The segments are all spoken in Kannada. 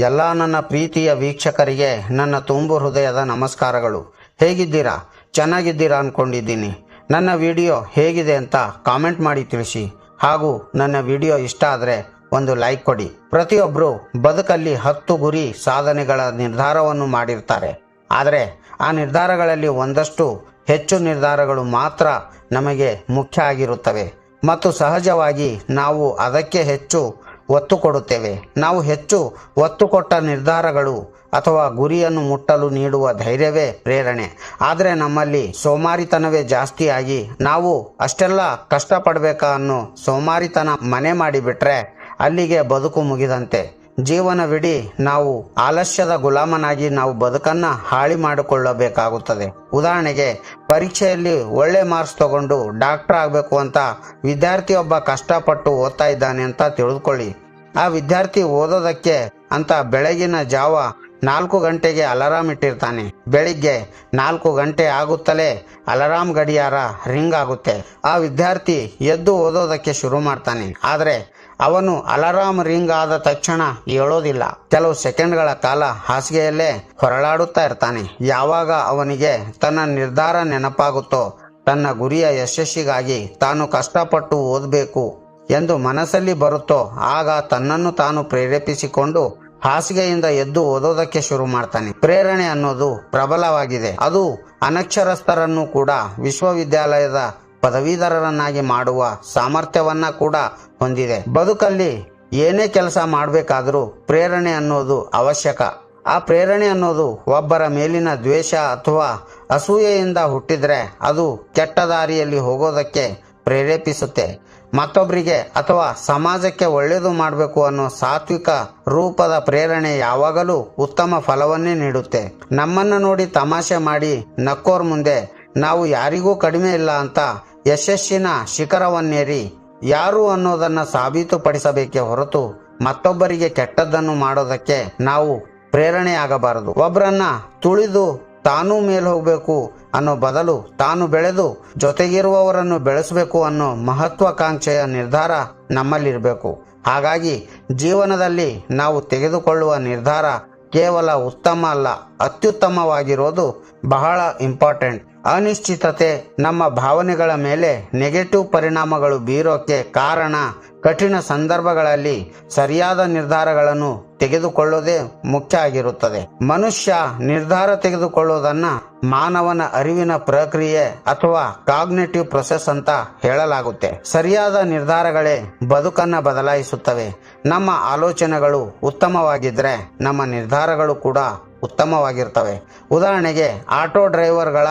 ಎಲ್ಲ ನನ್ನ ಪ್ರೀತಿಯ ವೀಕ್ಷಕರಿಗೆ ನನ್ನ ತುಂಬು ಹೃದಯದ ನಮಸ್ಕಾರಗಳು. ಹೇಗಿದ್ದೀರಾ? ಚೆನ್ನಾಗಿದ್ದೀರಾ ಅಂದ್ಕೊಂಡಿದ್ದೀನಿ ನನ್ನ ವಿಡಿಯೋ ಹೇಗಿದೆ ಅಂತ ಕಾಮೆಂಟ್ ಮಾಡಿ ತಿಳಿಸಿ. ಹಾಗೂ ನನ್ನ ವಿಡಿಯೋ ಇಷ್ಟ ಆದರೆ ಒಂದು ಲೈಕ್ ಕೊಡಿ. ಪ್ರತಿಯೊಬ್ಬರು ಬದುಕಲ್ಲಿ ಹತ್ತು ಗುರಿ ಸಾಧನೆಗಳ ನಿರ್ಧಾರವನ್ನು ಮಾಡಿರ್ತಾರೆ. ಆದರೆ ಆ ನಿರ್ಧಾರಗಳಲ್ಲಿ ಒಂದಷ್ಟು ಹೆಚ್ಚು ನಿರ್ಧಾರಗಳು ಮಾತ್ರ ನಮಗೆ ಮುಖ್ಯ ಆಗಿರುತ್ತವೆ. ಮತ್ತು ಸಹಜವಾಗಿ ನಾವು ಅದಕ್ಕೆ ಹೆಚ್ಚು ಒತ್ತು ಕೊಡುತ್ತೇವೆ. ನಾವು ಹೆಚ್ಚು ಒತ್ತು ಕೊಟ್ಟ ನಿರ್ಧಾರಗಳು ಅಥವಾ ಗುರಿಯನ್ನು ಮುಟ್ಟಲು ನೀಡುವ ಧೈರ್ಯವೇ ಪ್ರೇರಣೆ. ಆದರೆ ನಮ್ಮಲ್ಲಿ ಸೋಮಾರಿತನವೇ ಜಾಸ್ತಿಯಾಗಿ ನಾವು ಅಷ್ಟೆಲ್ಲ ಕಷ್ಟಪಡಬೇಕಾ ಅನ್ನೋ ಸೋಮಾರಿತನ ಮನೆ ಮಾಡಿಬಿಟ್ರೆ ಅಲ್ಲಿಗೆ ಬದುಕು ಮುಗಿದಂತೆ. ಜೀವನವಿಡೀ ನಾವು ಆಲಸ್ಯದ ಗುಲಾಮನಾಗಿ ನಾವು ಬದುಕನ್ನ ಹಾಳಿ ಮಾಡಿಕೊಳ್ಳಬೇಕಾಗುತ್ತದೆ. ಉದಾಹರಣೆಗೆ ಪರೀಕ್ಷೆಯಲ್ಲಿ ಒಳ್ಳೆ ಮಾರ್ಕ್ಸ್ ತಗೊಂಡು ಡಾಕ್ಟರ್ ಆಗಬೇಕು ಅಂತ ವಿದ್ಯಾರ್ಥಿಯೊಬ್ಬ ಕಷ್ಟಪಟ್ಟು ಓದ್ತಾ ಇದ್ದಾನೆ ಅಂತ ತಿಳಿದುಕೊಳ್ಳಿ. ಆ ವಿದ್ಯಾರ್ಥಿ ಓದೋದಕ್ಕೆ ಅಂತ ಬೆಳಗಿನ ಜಾವ ನಾಲ್ಕು ಗಂಟೆಗೆ ಅಲಾರಾಮ್ ಇಟ್ಟಿರ್ತಾನೆ. ಬೆಳಿಗ್ಗೆ ನಾಲ್ಕು ಗಂಟೆ ಆಗುತ್ತಲೇ ಅಲಾರಾಮ್ ಗಡಿಯಾರ ರಿಂಗ್ ಆಗುತ್ತೆ. ಆ ವಿದ್ಯಾರ್ಥಿ ಎದ್ದು ಓದೋದಕ್ಕೆ ಶುರು ಮಾಡ್ತಾನೆ. ಆದರೆ ಅವನು ಅಲಾರಾಮ್ ರಿಂಗ್ ಆದ ತಕ್ಷಣ ಹೇಳೋದಿಲ್ಲ ಕೆಲವು ಸೆಕೆಂಡ್ಗಳ ಕಾಲ ಹಾಸಿಗೆಯಲ್ಲೇ ಹೊರಳಾಡುತ್ತಾ ಇರ್ತಾನೆ. ಯಾವಾಗ ಅವನಿಗೆ ತನ್ನ ನಿರ್ಧಾರ ನೆನಪಾಗುತ್ತೋ, ತನ್ನ ಗುರಿಯ ಯಶಸ್ಸಿಗಾಗಿ ತಾನು ಕಷ್ಟಪಟ್ಟು ಓದಬೇಕು ಎಂದು ಮನಸ್ಸಲ್ಲಿ ಬರುತ್ತೋ, ಆಗ ತನ್ನನ್ನು ತಾನು ಪ್ರೇರೇಪಿಸಿಕೊಂಡು ಹಾಸಿಗೆಯಿಂದ ಎದ್ದು ಓದೋದಕ್ಕೆ ಶುರು ಮಾಡ್ತಾನೆ. ಪ್ರೇರಣೆ ಅನ್ನೋದು ಪ್ರಬಲವಾಗಿದೆ. ಅದು ಅನಕ್ಷರಸ್ಥರನ್ನು ಕೂಡ, ವಿಶ್ವವಿದ್ಯಾಲಯದ ಪದವೀಧರರನ್ನಾಗಿ ಮಾಡುವ ಸಾಮರ್ಥ್ಯವನ್ನ ಕೂಡ ಹೊಂದಿದೆ. ಬದುಕಲ್ಲಿ ಏನೇ ಕೆಲಸ ಮಾಡಬೇಕಾದರೂ ಪ್ರೇರಣೆ ಅನ್ನೋದು ಅವಶ್ಯಕ. ಆ ಪ್ರೇರಣೆ ಅನ್ನೋದು ಒಬ್ಬರ ಮೇಲಿನ ದ್ವೇಷ ಅಥವಾ ಅಸೂಯೆಯಿಂದ ಹುಟ್ಟಿದ್ರೆ ಅದು ಕೆಟ್ಟ ದಾರಿಯಲ್ಲಿ ಹೋಗೋದಕ್ಕೆ ಪ್ರೇರೇಪಿಸುತ್ತೆ. ಮತ್ತೊಬ್ಬರಿಗೆ ಅಥವಾ ಸಮಾಜಕ್ಕೆ ಒಳ್ಳೆಯದು ಮಾಡಬೇಕು ಅನ್ನೋ ಸಾತ್ವಿಕ ರೂಪದ ಪ್ರೇರಣೆ ಯಾವಾಗಲೂ ಉತ್ತಮ ಫಲವನ್ನೇ ನೀಡುತ್ತೆ. ನಮ್ಮನ್ನು ನೋಡಿ ತಮಾಷೆ ಮಾಡಿ ನಕ್ಕೋರ್ ಮುಂದೆ ನಾವು ಯಾರಿಗೂ ಕಡಿಮೆ ಇಲ್ಲ ಅಂತ ಯಶಸ್ಸಿನ ಶಿಖರವನ್ನೇರಿ ಯಾರು ಅನ್ನೋದನ್ನು ಸಾಬೀತುಪಡಿಸಬೇಕೇ ಹೊರತು ಮತ್ತೊಬ್ಬರಿಗೆ ಕೆಟ್ಟದ್ದನ್ನು ಮಾಡೋದಕ್ಕೆ ನಾವು ಪ್ರೇರಣೆ ಆಗಬಾರದು ಒಬ್ಬರನ್ನ ತುಳಿದು ತಾನೂ ಮೇಲೆ ಹೋಗಬೇಕು ಅನ್ನೋ ಬದಲು ತಾನು ಬೆಳೆದು ಜೊತೆಗಿರುವವರನ್ನು ಬೆಳೆಸಬೇಕು ಅನ್ನೋ ಮಹತ್ವಾಕಾಂಕ್ಷೆಯ ನಿರ್ಧಾರ ನಮ್ಮಲ್ಲಿರಬೇಕು. ಹಾಗಾಗಿ ಜೀವನದಲ್ಲಿ ನಾವು ತೆಗೆದುಕೊಳ್ಳುವ ನಿರ್ಧಾರ ಕೇವಲ ಉತ್ತಮ ಅಲ್ಲ, ಅತ್ಯುತ್ತಮವಾಗಿರೋದು ಬಹಳ ಇಂಪಾರ್ಟೆಂಟ್. ಅನಿಶ್ಚಿತತೆ ನಮ್ಮ ಭಾವನೆಗಳ ಮೇಲೆ ನೆಗೆಟಿವ್ ಪರಿಣಾಮಗಳು ಬೀರೋಕ್ಕೆ ಕಾರಣ ಕಠಿಣ ಸಂದರ್ಭಗಳಲ್ಲಿ ಸರಿಯಾದ ನಿರ್ಧಾರಗಳನ್ನು ತೆಗೆದುಕೊಳ್ಳೋದೇ ಮುಖ್ಯ ಆಗಿರುತ್ತದೆ. ಮನುಷ್ಯ ನಿರ್ಧಾರ ತೆಗೆದುಕೊಳ್ಳುವುದನ್ನ ಮಾನವನ ಅರಿವಿನ ಪ್ರಕ್ರಿಯೆ ಅಥವಾ ಕಾಗ್ನೆಟಿವ್ ಪ್ರೊಸೆಸ್ ಅಂತ ಹೇಳಲಾಗುತ್ತೆ. ಸರಿಯಾದ ನಿರ್ಧಾರಗಳೇ ಬದುಕನ್ನ ಬದಲಾಯಿಸುತ್ತವೆ. ನಮ್ಮ ಆಲೋಚನೆಗಳು ಉತ್ತಮವಾಗಿದ್ರೆ ನಮ್ಮ ನಿರ್ಧಾರಗಳು ಕೂಡ ಉತ್ತಮವಾಗಿರ್ತವೆ. ಉದಾಹರಣೆಗೆ ಆಟೋ ಡ್ರೈವರ್ಗಳ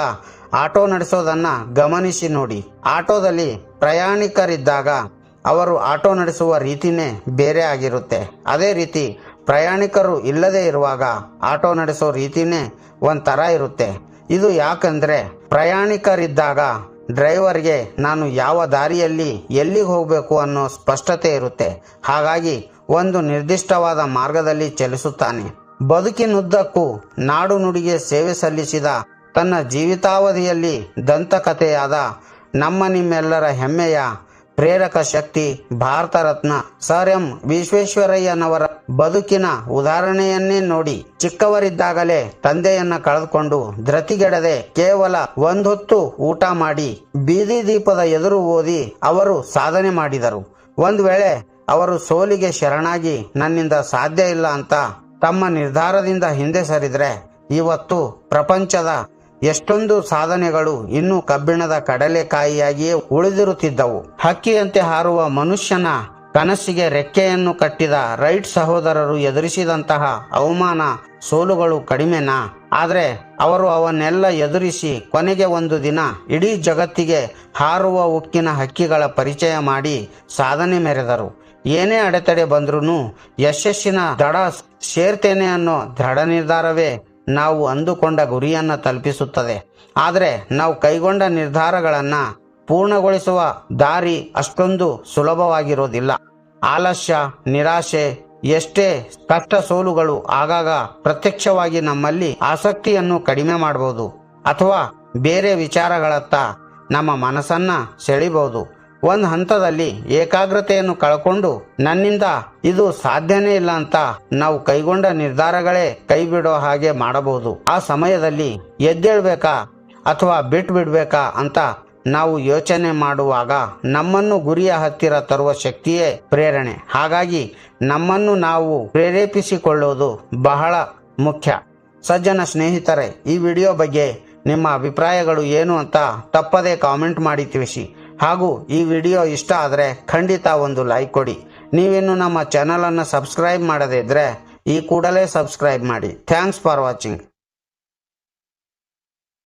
ಆಟೋ ನಡೆಸೋದನ್ನ ಗಮನಿಸಿ ನೋಡಿ. ಆಟೋದಲ್ಲಿ ಪ್ರಯಾಣಿಕರಿದ್ದಾಗ ಅವರು ಆಟೋ ನಡೆಸುವ ರೀತಿನೇ ಬೇರೆ ಆಗಿರುತ್ತೆ. ಅದೇ ರೀತಿ ಪ್ರಯಾಣಿಕರು ಇಲ್ಲದೆ ಇರುವಾಗ ಆಟೋ ನಡೆಸೋ ರೀತಿನೇ ಒಂಥರ ಇರುತ್ತೆ. ಇದು ಯಾಕಂದ್ರೆ ಪ್ರಯಾಣಿಕರಿದ್ದಾಗ ಡ್ರೈವರ್ಗೆ ನಾನು ಯಾವ ದಾರಿಯಲ್ಲಿ ಎಲ್ಲಿಗೆ ಹೋಗಬೇಕು ಅನ್ನೋ ಸ್ಪಷ್ಟತೆ ಇರುತ್ತೆ. ಹಾಗಾಗಿ ಒಂದು ನಿರ್ದಿಷ್ಟವಾದ ಮಾರ್ಗದಲ್ಲಿ ಚಲಿಸುತ್ತಾನೆ. ಬದುಕಿನುದ್ದಕ್ಕೂ ನಾಡು ನುಡಿಗೆ ಸೇವೆ ಸಲ್ಲಿಸಿದ ತನ್ನ ಜೀವಿತಾವಧಿಯಲ್ಲಿ ದಂತಕಥೆಯಾದ ನಮ್ಮ ನಿಮ್ಮೆಲ್ಲರ ಹೆಮ್ಮೆಯ ಪ್ರೇರಕ ಶಕ್ತಿ ಭಾರತ ರತ್ನ ಸರ್ ಎಂ ವಿಶ್ವೇಶ್ವರಯ್ಯನವರ ಬದುಕಿನ ಉದಾಹರಣೆಯನ್ನೇ ನೋಡಿ ಚಿಕ್ಕವರಿದ್ದಾಗಲೇ ತಂದೆಯನ್ನ ಕಳೆದುಕೊಂಡು ಧೃತಿಗೆಡದೆ ಕೇವಲ ಒಂದೊತ್ತು ಊಟ ಮಾಡಿ ಬೀದಿ ದೀಪದ ಎದುರು ಓದಿ ಅವರು ಸಾಧನೆ ಮಾಡಿದರು. ಒಂದು ವೇಳೆ ಅವರು ಸೋಲಿಗೆ ಶರಣಾಗಿ ನನ್ನಿಂದ ಸಾಧ್ಯ ಇಲ್ಲ ಅಂತ ತಮ್ಮ ನಿರ್ಧಾರದಿಂದ ಹಿಂದೆ ಸರಿದ್ರೆ ಇವತ್ತು ಪ್ರಪಂಚದ ಎಷ್ಟೊಂದು ಸಾಧನೆಗಳು ಇನ್ನೂ ಕಬ್ಬಿಣದ ಕಡಲೆಕಾಯಿಯಾಗಿಯೇ ಉಳಿದಿರುತ್ತಿದ್ದವು. ಹಕ್ಕಿಯಂತೆ ಹಾರುವ ಮನುಷ್ಯನ ಕನಸಿಗೆ ರೆಕ್ಕೆಯನ್ನು ಕಟ್ಟಿದ ರೈಟ್ ಸಹೋದರರು ಎದುರಿಸಿದಂತಹ ಅವಮಾನ ಸೋಲುಗಳು ಕಡಿಮೆನಾ? ಆದರೆ ಅವರು ಅವನ್ನೆಲ್ಲ ಎದುರಿಸಿ ಕೊನೆಗೆ ಒಂದು ದಿನ ಇಡೀ ಜಗತ್ತಿಗೆ ಹಾರುವ ಉಕ್ಕಿನ ಹಕ್ಕಿಗಳ ಪರಿಚಯ ಮಾಡಿ ಸಾಧನೆ ಮೆರೆದರು. ಏನೇ ಅಡೆತಡೆ ಬಂದ್ರೂ ಯಶಸ್ಸಿನ ದಡ ಸೇರ್ತೇನೆ ಅನ್ನೋ ದೃಢ ನಿರ್ಧಾರವೇ ನಾವು ಅಂದುಕೊಂಡ ಗುರಿಯನ್ನು ತಲುಪಿಸುತ್ತದೆ. ಆದರೆ ನಾವು ಕೈಗೊಂಡ ನಿರ್ಧಾರಗಳನ್ನು ಪೂರ್ಣಗೊಳಿಸುವ ದಾರಿ ಅಷ್ಟೊಂದು ಸುಲಭವಾಗಿರೋದಿಲ್ಲ. ಆಲಸ್ಯ, ನಿರಾಶೆ, ಎಷ್ಟೇ ಕಷ್ಟ ಸೋಲುಗಳು ಆಗಾಗ ಪ್ರತ್ಯಕ್ಷವಾಗಿ ನಮ್ಮಲ್ಲಿ ಆಸಕ್ತಿಯನ್ನು ಕಡಿಮೆ ಮಾಡಬಹುದು ಅಥವಾ ಬೇರೆ ವಿಚಾರಗಳತ್ತ ನಮ್ಮ ಮನಸ್ಸನ್ನು ಸೆಳಿಬಹುದು ಒಂದು ಹಂತದಲ್ಲಿ ಏಕಾಗ್ರತೆಯನ್ನು ಕಳ್ಕೊಂಡು ನನ್ನಿಂದ ಇದು ಸಾಧ್ಯನೇ ಇಲ್ಲ ಅಂತ ನಾವು ಕೈಗೊಂಡ ನಿರ್ಧಾರಗಳೇ ಕೈ ಬಿಡೋ ಹಾಗೆ ಮಾಡಬಹುದು. ಆ ಸಮಯದಲ್ಲಿ ಎದ್ದೇಳ್ಬೇಕಾ ಅಥವಾ ಬಿಟ್ಟು ಬಿಡ್ಬೇಕಾ ಅಂತ ನಾವು ಯೋಚನೆ ಮಾಡುವಾಗ ನಮ್ಮನ್ನು ಗುರಿಯ ಹತ್ತಿರ ತರುವ ಶಕ್ತಿಯೇ ಪ್ರೇರಣೆ. ಹಾಗಾಗಿ ನಮ್ಮನ್ನು ನಾವು ಪ್ರೇರೇಪಿಸಿಕೊಳ್ಳೋದು ಬಹಳ ಮುಖ್ಯ. ಸಜ್ಜನ ಸ್ನೇಹಿತರೆ, ಈ ವಿಡಿಯೋ ಬಗ್ಗೆ ನಿಮ್ಮ ಅಭಿಪ್ರಾಯಗಳು ಏನು ಅಂತ ತಪ್ಪದೇ ಕಾಮೆಂಟ್ ಮಾಡಿ ತಿಳಿಸಿ. ಹಾಗೂ ಈ ವಿಡಿಯೋ ಇಷ್ಟ ಆದರೆ ಖಂಡಿತ ಒಂದು ಲೈಕ್ ಕೊಡಿ. ನೀವಿನ್ನು ನಮ್ಮ ಚಾನಲನ್ನು ಸಬ್ಸ್ಕ್ರೈಬ್ ಮಾಡದೇ ಇದ್ದರೆ ಈ ಕೂಡಲೇ ಸಬ್ಸ್ಕ್ರೈಬ್ ಮಾಡಿ. Thanks for watching